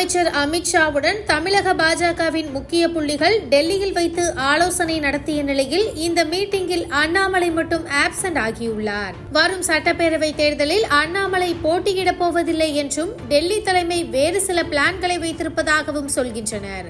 அமைச்சர் அமித்ஷாவுடன் தமிழக பாஜகவின் முக்கிய புள்ளிகள் டெல்லியில் வைத்து ஆலோசனை நடத்திய நிலையில் இந்த மீட்டிங்கில் அண்ணாமலை மட்டும் ஆப்சென்ட் ஆகியுள்ளார். வரும் சட்டப்பேரவை தேர்தலில் அண்ணாமலை போட்டியிடப் போவதில்லை என்றும் டெல்லி தலைமை வேறு சில பிளான்களை வைத்திருப்பதாகவும் சொல்கின்றனர்.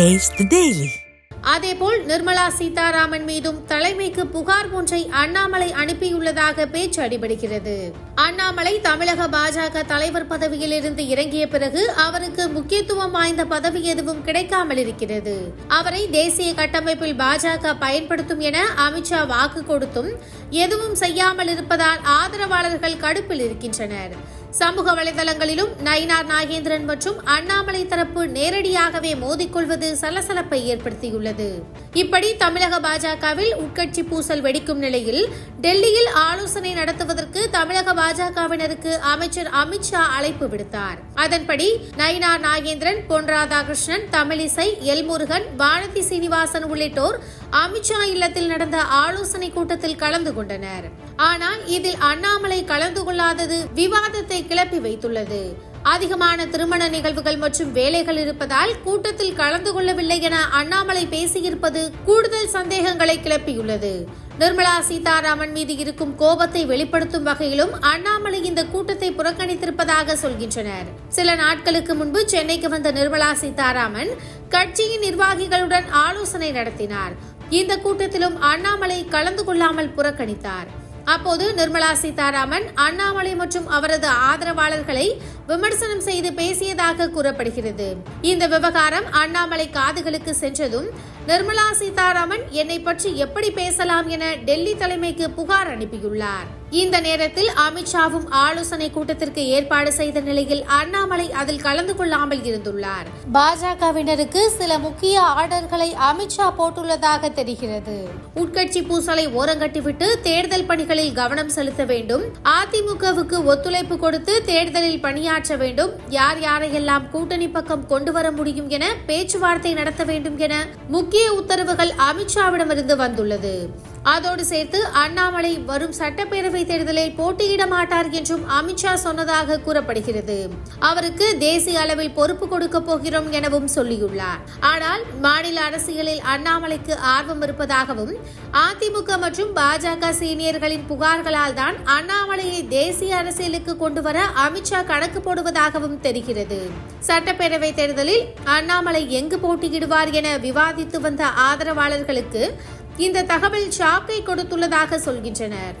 Taste the daily. அதேபோல் நிர்மலா சீதாராமன் மீதும் தலைமைக்கு புகார் ஒன்றை அண்ணாமலை அனுப்பியுள்ளதாக பேச்சு அடிபடுகிறது. அண்ணாமலை தமிழக பாஜக தலைவர் பதவியில் இருந்து இறங்கிய பிறகு அவருக்கு முக்கியத்துவம் வாய்ந்த பதவி எதுவும் கிடைக்காமல் இருக்கிறது. அவரை தேசிய கட்டமைப்பில் பாஜக பயன்படுத்தும் என அமித்ஷா வாக்கு கொடுத்தும் எதுவும் செய்யாமல் இருப்பதால் ஆதரவாளர்கள் கடுப்பில் இருக்கின்றனர். சமூக வலைதளங்களிலும் நயினார் நாகேந்திரன் மற்றும் அண்ணாமலை தரப்பு நேரடியாகவே மோதிக்கொள்வது சலசலப்பை ஏற்படுத்தியுள்ளது. இப்படி தமிழக பாஜகவில் உட்கட்சி பூசல் வெடிக்கும் நிலையில் டெல்லியில் ஆலோசனை நடத்துவதற்கு தமிழக பாஜகவினருக்கு அமைச்சர் அமித்ஷா அழைப்பு விடுத்தார். அதன்படி நயினா நாகேந்திரன் பொன் ராதாகிருஷ்ணன் தமிழிசை எல்முருகன் வானதி சீனிவாசன் உள்ளிட்டோர் அமித்ஷா இல்லத்தில் நடந்த ஆலோசனை கூட்டத்தில் கலந்து கொண்டனர். ஆனால் இதில் அண்ணாமலை கலந்து கொள்ளாதது விவாதத்தை கிளப்பி வைத்துள்ளது. அதிகமான திருமண நிகழ்வுகள் மற்றும் வேலைகள் இருப்பதால் கூட்டத்தில் கலந்து கொள்ளவில்லை என அண்ணாமலை பேசியிருப்பது கூடுதல் சந்தேகங்களை கிளப்பியுள்ளது. நிர்மலா சீதாராமன் மீது இருக்கும் கோபத்தை வெளிப்படுத்தும் வகையிலும் அண்ணாமலை இந்த கூட்டத்தை புறக்கணித்திருப்பதாக சொல்கின்றனர். சில நாட்களுக்கு முன்பு சென்னைக்கு வந்த நிர்மலா சீதாராமன் கட்சியின் நிர்வாகிகளுடன் ஆலோசனை நடத்தினார். இந்த கூட்டத்திலும் அண்ணாமலை கலந்து கொள்ளாமல் புறக்கணித்தார். அப்போது நிர்மலா சீதாராமன் அண்ணாமலை மற்றும் அவரது ஆதரவாளர்களை விமர்சனம் செய்து பேசியதாக கூறப்படுகிறது. இந்த விவகாரம் அண்ணாமலை காதுகளுக்கு சென்றதும் நிர்மலா சீதாராமன் என்னை பற்றி எப்படி பேசலாம் என டெல்லி தலைமைக்கு புகார் அனுப்பியுள்ளார். இந்த நேரத்தில் அமித்ஷாவும் ஆலோசனை கூட்டத்திற்கு ஏற்பாடு செய்த நிலையில் அண்ணாமலை அதில் கலந்து கொள்ளாமல் இருந்துள்ளார். பாஜகவினருக்கு சில முக்கிய ஆர்டர்களை அமித்ஷா போட்டுள்ளதாக தெரிகிறது. உட்கட்சி பூசலை ஓரங்கட்டிவிட்டு தேர்தல் பணிகளில் கவனம் செலுத்த வேண்டும். அதிமுகவுக்கு ஒத்துழைப்பு கொடுத்து தேர்தலில் பணியா பணியாற்ற வேண்டும். யார் யாரையெல்லாம் கூட்டணி பக்கம் கொண்டு வர முடியும் என பேச்சுவார்த்தை நடத்த வேண்டும் என முக்கிய உத்தரவுகள் அமித்ஷாவிடமிருந்து வந்துள்ளது. அதோடு சேர்த்து அண்ணாமலை வரும் சட்டப்பேரவை தேர்தலில் போட்டியிட மாட்டார் என்றும் அமித்ஷா சொன்னதாக கூறப்படுகிறது. அவருக்கு தேசிய அளவில் பொறுப்பு கொடுக்க போகிறோம் எனவும் சொல்லியுள்ளார். ஆனால் மாநில அரசியலில் அண்ணாமலைக்கு ஆர்வம் இருப்பதாகவும் அதிமுக மற்றும் பாஜக சீனியர்களின் புகார்களால் தான் அண்ணாமலையை தேசிய அரசியலுக்கு கொண்டு வர அமித்ஷா கணக்கு போடுவதாகவும் தெரிகிறது. சட்டப்பேரவை தேர்தலில் அண்ணாமலை எங்கு போட்டியிடுவார் என விவாதித்து வந்த ஆதரவாளர்களுக்கு இந்த தகவல் ஷாக்கை கொடுத்துள்ளதாக சொல்கின்றனர்.